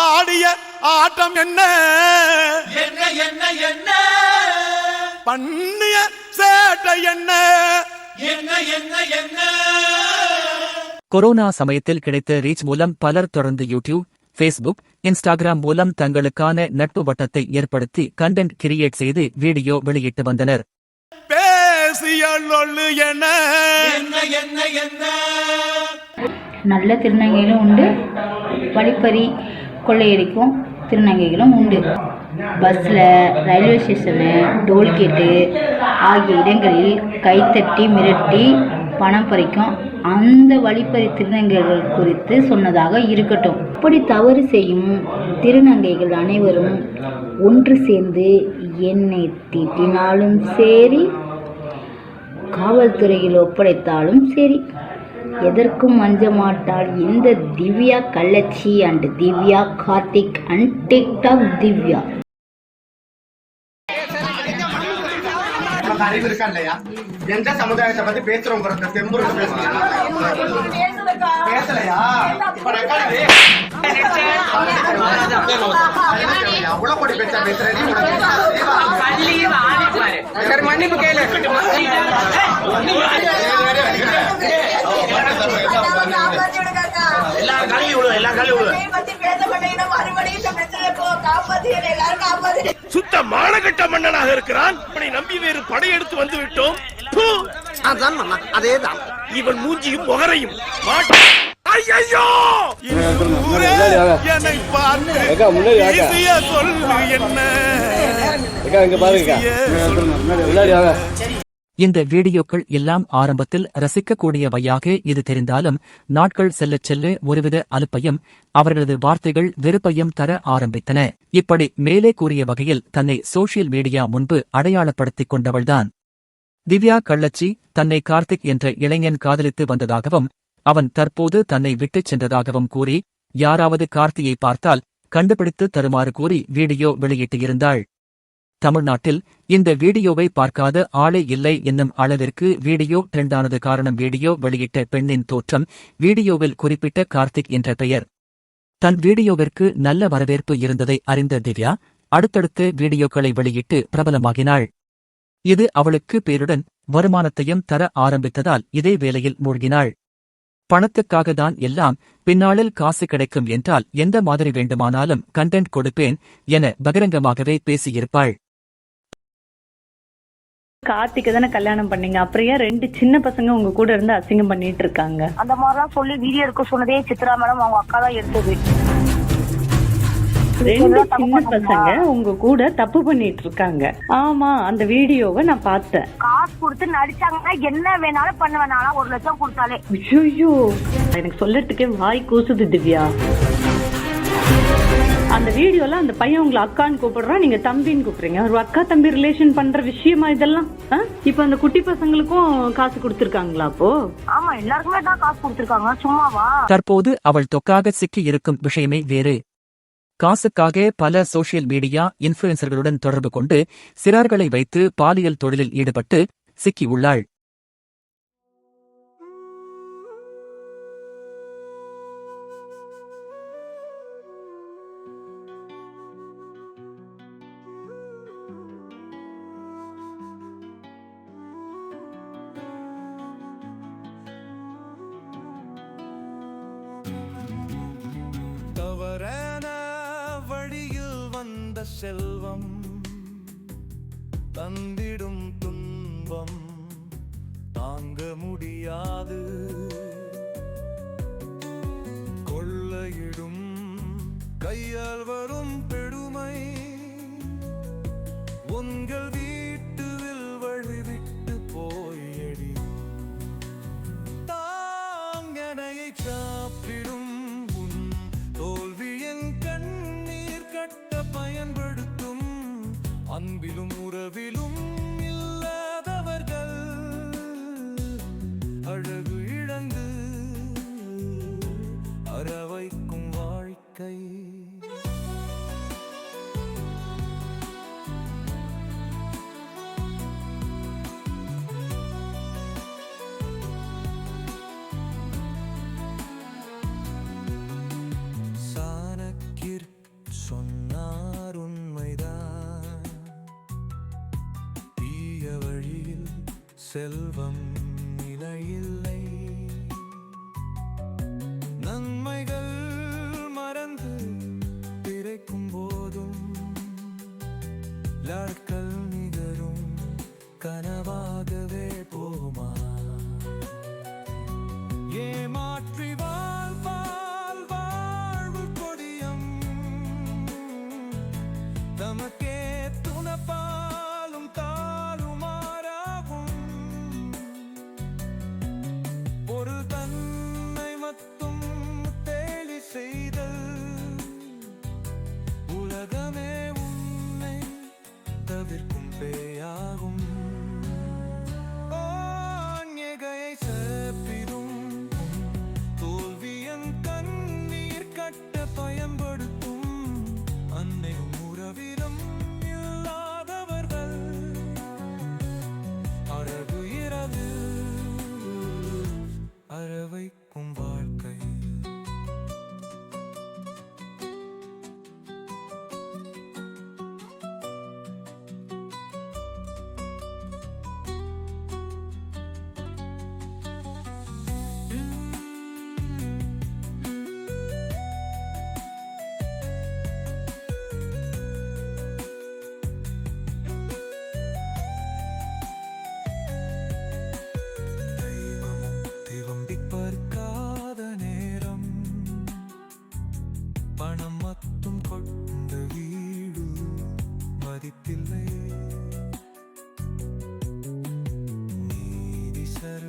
ஆடிய ஆட்டம் என்ன? என்ன என்ன என்ன? பண்ணிய சேட்டை என்ன? என்ன என்ன என்ன? கொரோனா சமயத்தில் கிடைத்த ரீச் மூலம் பலர் தொடர்ந்து யூடியூப் ஃபேஸ்புக் இன்ஸ்டாகிராம் மூலம் தங்களுக்கான நட்பு வட்டத்தை ஏற்படுத்தி கண்டென்ட் கிரியேட் செய்து வீடியோ வெளியிட்டு வந்தனர். நல்ல திருநங்கைகளும் உண்டு. வழிப்பறி கொள்ளையடிக்கும் திருநங்கைகளும் உண்டு. பஸ்ஸில் ரயில்வே ஸ்டேஷனு டோல்கேட்டு ஆகிய இடங்களில் கைத்தட்டி மிரட்டி பணம் பறிக்கும் அந்த வழிப்பறி திருநங்கைகள் குறித்து சொன்னதாக இருக்கட்டும். இப்படி தவறு செய்யும் திருநங்கைகள் அனைவரும் ஒன்று சேர்ந்து என்னை திட்டினாலும் சரி காவல்துறையில் ஒப்படைத்தாலும் சரி. எதற்கும் அஞ்ச மாட்டாள். இந்த Divya கள்ளச்சி and Divya Karthik and TikTok Divya. நமக்கு அறிவு இருக்கா இல்லையா? எந்த சமுதாயத்தை பத்தி பேசுறோம் பேசலையா? அவ்வளவு கோடி பேச்சா பேசுறேன். மன்னிப்பு கேளு. எல்லாம் கழுவி விடு எல்லாம் கழுவி விடு சுத்த மானகட்ட மன்னனாக இருக்கிறான். நம்பி வேறு படையெடுத்து வந்து விட்டோம் ப்பு! அதான் மாமா அதேதான். இவன் மூஞ்சியும் முகரையும். ஊரே என்னை பார்த்து என்ன? பேசிய இந்த வீடியோக்கள் எல்லாம் ஆரம்பத்தில் ரசிக்கக்கூடியவையாக இது தெரிந்தாலும் நாட்கள் செல்லச் செல்ல ஒருவித அலுப்பையும் அவர்களது வார்த்தைகள் வெறுப்பையும் தர ஆரம்பித்தன. இப்படி மேலே கூறிய வகையில் தன்னை சோஷியல் மீடியா முன்பு அடையாளப்படுத்திக் கொண்டவள்தான். திவ்யா கள்ளச்சி தன்னை கார்த்திக் என்ற இளைஞன் காதலித்து வந்ததாகவும் அவன் தற்போது தன்னை விட்டுச் சென்றதாகவும் கூறி யாராவது கார்த்தியை பார்த்தால் கண்டுபிடித்து தருமாறு கூறி வீடியோ வெளியிட்டிருந்தாள். தமிழ்நாட்டில் இந்த வீடியோவை பார்க்காத ஆளே இல்லை என்னும் அளவிற்கு வீடியோ ட்ரெண்டானது காரணம் வீடியோ வெளியிட்ட பெண்ணின் தோற்றம் வீடியோவில் குறிப்பிட்ட கார்த்திக் என்ற பெயர். தன் வீடியோவிற்கு நல்ல வரவேற்பு இருந்ததை அறிந்த திவ்யா அடுத்தடுத்து வீடியோக்களை வெளியிட்டு பிரபலமாகினாள். இது அவளுக்கு பேருடன் வருமானத்தையும் தர ஆரம்பித்ததால் இதே வேலையில் மூழ்கினாள். பணத்துக்காக தான் எல்லாம் பின்னாளில் காசு கிடைக்கும் என்றால் எந்த மாதிரி வேண்டுமானாலும் கண்டென்ட் கொடுப்பேன் என பகிரங்கமாகவே பேசியிருப்பாள். கார்த்திகை தானே கல்யாணம் பண்ணீங்க. அப்புறம் ரெண்டு சின்ன பசங்க உங்க கூட இருந்து அசிங்கம் பண்ணிட்டு இருக்காங்க? அந்த மாதிரிலாம் சொல்லி வீடியோ எடுக்க சொன்னதே சித்ரா மேடம் அவங்க அக்கா தான் எடுத்தது. ரெண்டு சின்ன? பசங்க உங்க கூட தப்பு பண்ணிட்டு இருக்காங்க. ஆமா அந்த வீடியோவை நான் பார்த்தேன். காசு கொடுத்து நடிச்சாங்கன்னா என்ன வேணாலும் பண்ணுவேன். நானா ஒரு லட்சம் கொடுத்தாலே. ஐயோ எனக்கு சொல்லறதுக்கே வாய் கூசுது திவ்யா. அந்த வீடியோல அந்த பையன் உங்களை அக்கான்னு கூப்பிடுறான் நீங்க தம்பின்னு கூப்பிடுறீங்க. ஒரு அக்கா தம்பி ரிலேஷன் பண்ற விஷயமா இதெல்லாம்? இப்ப அந்த குட்டி பசங்களுக்கும் காசு கொடுத்திருக்காங்களா அப்போ? ஆமா எல்லாருக்குமே தான் காசு கொடுத்துருக்காங்க. சும்மாவா? தற்போது அவள் தொக்காக சிக்கி இருக்கும் விஷயமே வேறு. காசுக்காக பல சோஷியல் மீடியா இன்ஃபுளுசர்களுடன் தொடர்பு கொண்டு சிறார்களை வைத்து பாலியல் தொழிலில் ஈடுபட்டு சிக்கியுள்ளாள். செல்வம் தந்திடும் துன்பம் தாங்க முடியாது. கொள்ளையிடும் கையால் வரும் பெருமை உங்கள் வீட்டுவில் வழிவிட்டு போயடி தாங்கனையை சாப்பிடும் அன்பிலும் உறவிலும் இல்லாதவர்கள் அழகு இழந்து அறவைக்கும் வாழ்க்கை செல்வம் நிலையில்லை. நன்மைகள் மறந்து பிறக்கும் போதும் லாட்கள் நிகரும் கனவாகவே போமா ஏமாற்றி வாழ்வால் வாழ்வு கொடியம். தமக்கே golpea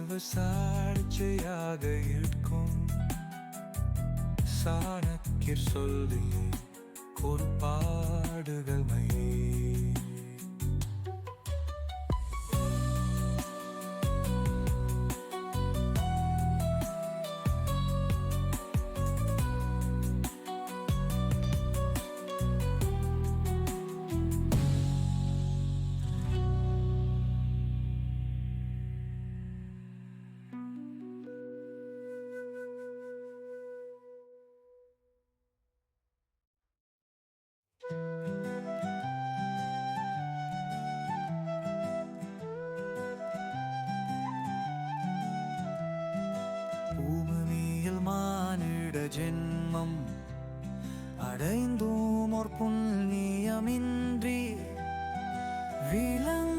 செல்வ சாட்சியாக இருக்கும். சாணக்கிர் சொல்லி கோட்பாடுகள் மயே. ஜென்மம். அடைந்தோம் ஒரு புண்ணியமின்றி. விலங்கு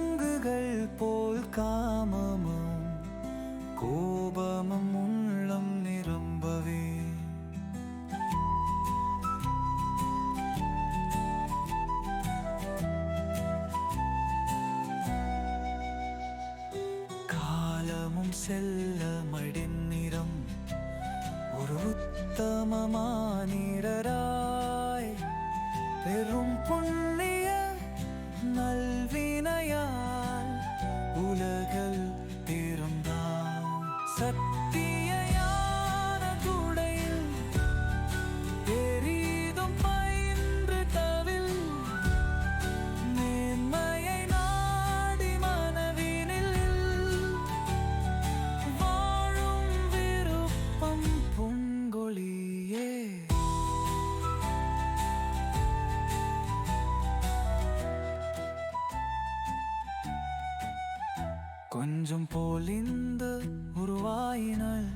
கொஞ்சம் போலிந்து உருவாயினள்.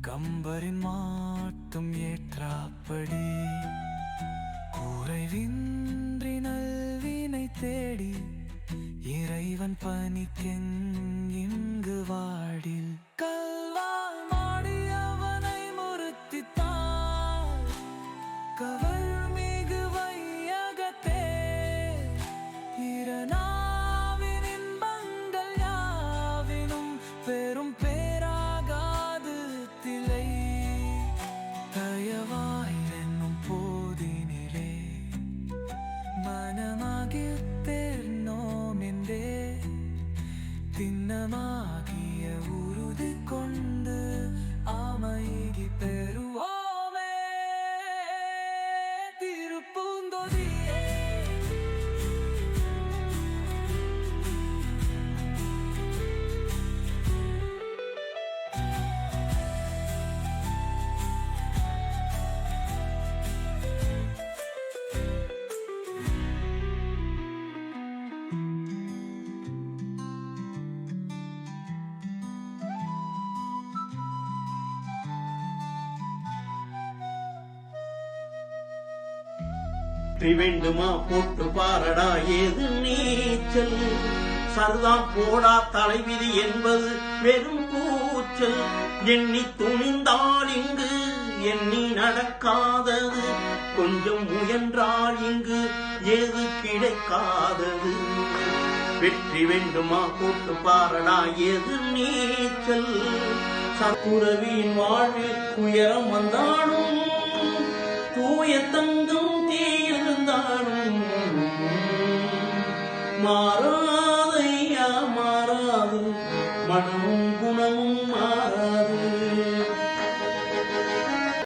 கம்பரின் மா மனமா வெற்றி வேண்டுமா போட்டு பாரடா ஏது நீச்சல்? சர்தாம் போடா தலைவிதி என்பது வெறும் கூச்சல். எண்ணி துணிந்தால் இங்கு எண்ணி நடக்காதது. கொஞ்சம் முயன்றால் இங்கு ஏது கிடைக்காதது. வெற்றி வேண்டுமா போட்டு பாரடா எது நீச்சல்? சக்குரவியின் வாழ்வில் உயரம் வந்தாலும் தூய தங்க Maru.